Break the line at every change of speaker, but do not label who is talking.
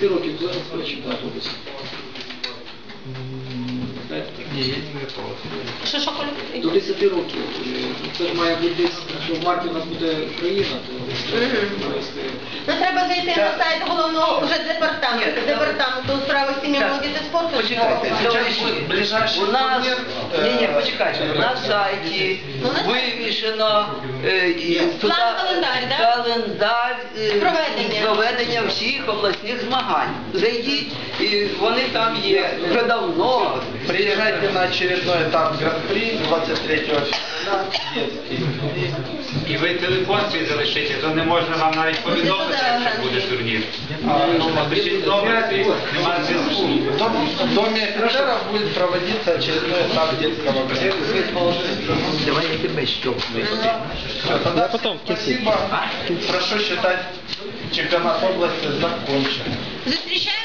10 років зараз чемпіонат області. Знаєте,
Ні, я не.
Що, що?
До 10 років. Е, Це ж має бути десь, якщо в марті у нас буде Україна, то провести.
Ну треба зайти на сайт головного вже департаменту, департаменту у справах сім'ї молоді та спорту.
Почекайте,
Сейчас ближайший
у нас,
турнир.
ні, ні,
э,
почекайте, на сайті
Ну, на сайті.
вивішено е, і туди
План календар, да?
календар е,
Проведення.
проведення всіх обласних змагань. Зайдіть, і вони там є вже давно.
Приезжайте на очередной этап Гран-при 23 февраля. Детский.
І ви телефон свій залишите, то не можна вам навіть повідомити, якщо буде турнір. Напишіть номер свій, нема зв'язку.
В дом- в доме офицеров будет проводиться очередной этап детского Гран-при.
Давай я тебе щелкну.
Всё, Тогда спасибо. Прошу считать чемпионат области закончен.
Зустрічаємо